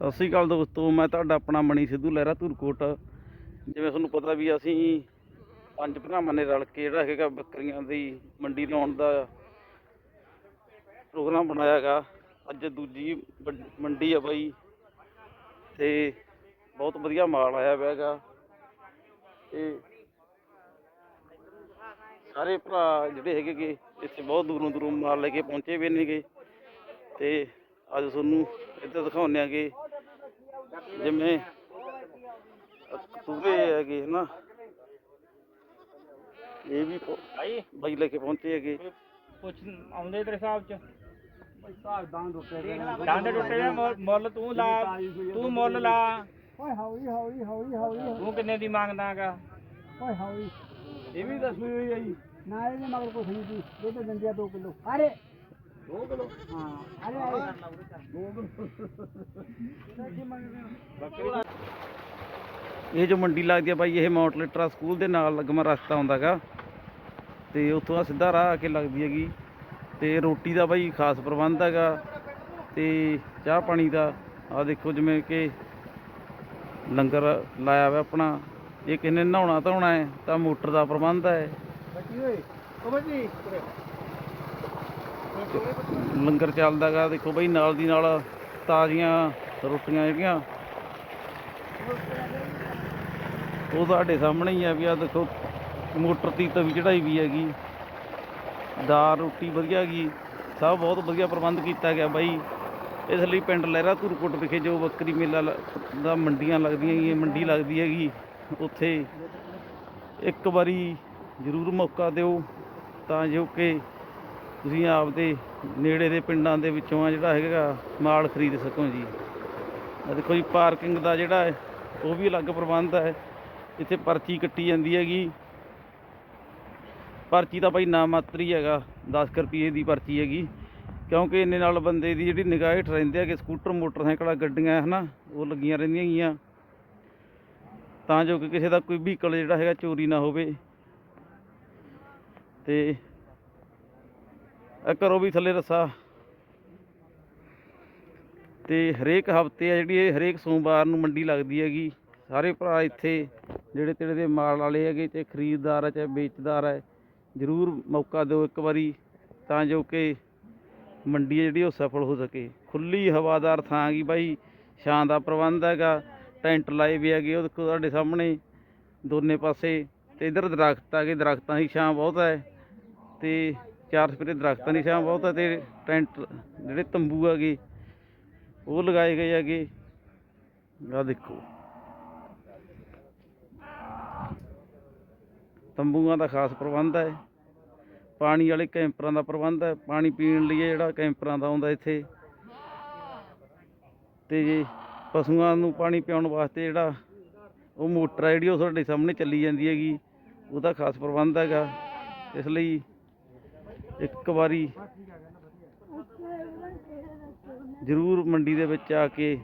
ਸਤਿ ਸ਼੍ਰੀ ਅਕਾਲ ਦੋਸਤੋ, ਮੈਂ ਤੁਹਾਡਾ ਆਪਣਾ ਮਣੀ ਸਿੱਧੂ ਲਹਿਰਾ ਧੂਰਕੋਟ। ਜਿਵੇਂ ਤੁਹਾਨੂੰ ਪਤਾ ਵੀ ਅਸੀਂ ਪੰਜ ਭਰਾਵਾਂ ਨੇ ਰਲ ਕੇ ਜਿਹੜਾ ਹੈਗਾ ਬੱਕਰੀਆਂ ਦੀ ਮੰਡੀ ਲਾਉਣ ਦਾ ਪ੍ਰੋਗਰਾਮ ਬਣਾਇਆ ਹੈਗਾ। ਅੱਜ ਦੂਜੀ ਵੰ- ਮੰਡੀ ਆ ਬਾਈ ਤੇ ਬਹੁਤ ਵਧੀਆ ਮਾਲ ਆਇਆ ਹੋਇਆ ਹੈਗਾ। ਤੇ ਸਾਰੇ ਭਰਾ ਜਿਹੜੇ ਹੈਗੇ ਗੇ ਇੱਥੇ ਬਹੁਤ ਦੂਰੋਂ ਦੂਰੋਂ ਮਾਲ ਲੈ ਕੇ ਪਹੁੰਚੇ ਵੀ ਨੇਗੇ। ਤੇ ਅੱਜ ਤੁਹਾਨੂੰ ਇੱਧਰ ਦਿਖਾਉਂਦੇ ਆਗੇ ਜਿਵੇਂ ਕਤੂਰੇ ਹੈਗੇ ਹਨਾ ਇਹ ਵੀ ਭਾਈ ਬਾਈ ਲੈ ਕੇ ਪਹੁੰਚੇ ਹੈਗੇ। ਕੁਛ ਆਉਂਦੇ ਤੇਰੇ ਹਿਸਾਬ ਚ? ਡਾਂਡੇ ਟੁੱਟੇ ਦੇ ਮੁੱਲ- ਮੁੱਲ ਤੂੰ ਲਾ ਤੂੰ ਮੁੱਲ ਲਾ। ਓਏ ਹੌਲੀ ਹੌਲੀ ਹੌਲੀ ਹੌਲੀ ਤੂੰ ਕਿੰਨੇ ਦੀ ਮੰਗਦਾਗਾ ਓਏ ਹੌਲੀ। ਇਹ ਵੀ ਦੱਸੀ ਹੋਈ ਹੈ ਜੀ। ਨਾ ਇਹਦੇ ਮਗਰ ਕੁਛ ਨਹੀਂ ਸੀ ਦੁੱਧ ਦਿੰਦੀ ਆ 2 ਕਿਲੋ। ਅਰੇ! 2 ਕਿਲੋ ਹਾਂ ਅਰੇ ਅਰੇ ਇਹ ਜੋ ਮੰਡੀ ਲੱਗਦੀ ਹੈ ਬਾਈ ਇਹ ਲਿਟਰਾ ਸਕੂਲ ਦੇ ਨਾਲ ਲੱਗਮਾ ਰਸਤਾ ਆਉਂਦਾਗਾ ਤੇ ਉੱਥੋਂ ਆ ਸਿੱਧਾ ਰਾਹ ਆ ਕੇ ਲੱਗਦੀ ਹੈਗੀ। ਤੇ ਰੋਟੀ ਦਾ ਬਾਈ ਖਾਸ ਪ੍ਰਬੰਧ ਹੈਗਾ। ਤੇ ਚਾਹ ਪਾਣੀ ਦਾ ਆ ਦੇਖੋ ਜਿਵੇਂ ਕਿ ਲੰਗਰ ਲਾਇਆ ਹੋਇਆ ਆਪਣਾ। ਇਹ ਕਿੰਨੇ ਨਹਾਉਣਾ ਧੋਣਾ ਹੈ ਤਾਂ ਮੋਟਰ ਦਾ ਪ੍ਰਬੰਧ ਹੈ। ਬੱਚੀ ਓਏ ਬੱਚੀ। ਲੰਗਰ ਚੱਲਦਾਗਾ, ਦੇਖੋ ਬਈ ਨਾਲ ਦੀ ਨਾਲ ਤਾਜ਼ੀਆਂ ਰੋਟੀਆਂ ਜਿਹੜੀਆਂ, ਉਹ ਤੁਹਾਡੇ ਸਾਹਮਣੇ ਹੀ ਆ ਵੀ ਆ ਦੇਖੋ, ਮੋਟਰ ਦੀ ਤਵੀ ਚੜਾਈ ਵੀ ਹੈਗੀ, ਦਾਲ ਰੋਟੀ ਵਧੀਆ ਹੈਗੀ, ਸਭ ਬਹੁਤ ਵਧੀਆ ਪ੍ਰਬੰਧ ਕੀਤਾ ਗਿਆ ਬਾਈ। ਇਸ ਲਈ ਪਿੰਡ ਲਹਿਰਾ ਧੂਰਕੋਟ ਵਿਖੇ ਜੋ ਬੱਕਰੀ ਮੇਲਾ ਲ- ਦਾ ਮੰਡੀਆਂ ਲੱਗਦੀਆਂ ਹੈਗੀਆਂ ਮੰਡੀ ਲੱਗਦੀ ਹੈਗੀ, ਉੱਥੇ ਇੱਕ ਵਾਰੀ ਜ਼ਰੂਰ ਮੌਕਾ ਦਿਓ, ਤਾਂ ਜੋ ਕਿ ਤੁਸੀਂ ਆਪਦੇ ਨੇੜੇ ਦੇ ਪਿੰਡਾਂ ਦੇ ਵਿੱਚੋਂ ਆ ਜਿਹੜਾ ਹੈਗਾ ਮਾਲ ਖਰੀਦ ਸਕੋ ਜੀ। ਆਹ ਦੇਖੋ ਜੀ, ਪਾਰਕਿੰਗ ਦਾ ਜਿਹੜਾ ਹੈ, ਉਹ ਵੀ ਅਲੱਗ ਪ੍ਰਬੰਧ ਹੈ। ਇੱਥੇ ਪਰਚੀ ਕੱਟੀ ਜਾਂਦੀ ਹੈਗੀ। ਪਰਚੀ ਤਾਂ ਭਾਈ ਨਾ ਮਾਤਰੀ ਹੈਗਾ 10 ਕੁ ਰੁਪਏ ਦੀ ਪਰਚੀ ਹੈਗੀ। ਕਿਉਂਕਿ ਇੰਨੇ ਨਾਲ ਬੰਦੇ ਦੀ ਜਿਹੜੀ ਨਿਗਾਹ ਹੇਠ ਰਹਿੰਦੇ ਹੈਗੇ, ਸਕੂਟਰ, ਮੋਟਰਸਾਈਕਲਾਂ, ਗੱਡੀਆਂ, ਹਨਾ, ਉਹ ਲੱਗੀਆਂ ਰਹਿੰਦੀਆਂ ਗੀਆਂ। ਤਾਂ ਜੋ ਕਿ ਕਿਸੇ ਦਾ ਕੋਈ ਵਹੀਕਲ ਜਿਹੜਾ ਹੈਗਾ ਚੋਰੀ ਨਾ ਹੋਵੇ। ਤੇ ਕਰੋ ਵੀ ਥੱਲੇ ਰੱਸਾ। ਤੇ ਹਰੇਕ ਹਫ਼ਤੇ ਆ ਜਿਹੜੀ ਇਹ ਹਰੇਕ ਸੋਮਵਾਰ ਨੂੰ ਮੰਡੀ ਲੱਗਦੀ ਹੈਗੀ। ਸਾਰੇ ਭਰਾ ਇੱਥੇ ਜਿਹੜੇ ਤੇੜੇ ਦੇ ਮਾਲ ਵਾਲੇ ਹੈਗੇ ਤੇ ਖਰੀਦਦਾਰ ਹੈ ਚਾਹੇ ਵੇਚਦਾਰ ਹੈ ਜ਼ਰੂਰ ਮੌਕਾ ਦਿਓ ਇੱਕ ਵਾਰੀ ਤਾਂ ਜੋ ਕਿ ਮੰਡੀ ਹੈ ਜਿਹੜੀ ਉਹ ਸਫਲ ਹੋ ਸਕੇ। ਖੁੱਲੀ ਹਵਾਦਾਰ ਥਾਂ ਗਈ ਬਾਈ, ਛਾਂ ਦਾ ਪ੍ਰਬੰਧ ਹੈਗਾ, ਟੈਂਟ ਲਾਏ ਵੀ ਹੈਗੇ ਉਹ ਦੇਖੋ ਤੁਹਾਡੇ ਸਾਹਮਣੇ ਦੋਨੇ ਪਾਸੇ। ਤੇ ਇਧਰ ਦਰਖਤ ਗਏ ਦਰਖਤਾਂ ਦੀ ਛਾਂ ਬਹੁਤ ਹੈ। ਤੇ ਚਾਰ ਸਪਰੇ ਦਰਖਤਾਂ ਦੀ ਛਾਂ ਬਹੁਤ ਹੈ ਤੇ ਟੈਂਟ ਜਿਹੜੇ ਤੰਬੂ ਹੈਗੇ, ਉਹ ਲਗਾਏ ਗਏ ਹੈਗੇ। ਆ ਦੇਖੋ। ਤੰਬੂਆਂ ਦਾ ਖਾਸ ਪ੍ਰਬੰਧ ਹੈ। ਪਾਣੀ ਵਾਲੇ ਕੈਂਪਰਾਂ ਦਾ ਪ੍ਰਬੰਧ ਹੈ। ਪਾਣੀ ਪੀਣ ਲਈ ਇਹ ਜਿਹੜਾ ਕੈਂਪਰਾਂ ਦਾ ਆਉਂਦਾ ਇੱਥੇ। ਤੇ ਜੀ ਪਸ਼ੂਆਂ ਨੂੰ ਪਾਣੀ ਪਿਆਉਣ ਵਾਸਤੇ ਜਿਹੜਾ ਉਹ ਮੋਟਰ ਹੈ ਜਿਹੜੀ ਉਹ ਤੁਹਾਡੇ ਸਾਹਮਣੇ ਚੱਲੀ ਜਾਂਦੀ ਹੈਗੀ, ਉਹਦਾ ਖਾਸ ਪ੍ਰਬੰਧ ਹੈਗਾ। ਇਸ ਲਈ ਇੱਕ ਵਾਰੀ ਜ਼ਰੂਰ ਮੰਡੀ ਦੇ ਵਿੱਚ ਆ ਕੇ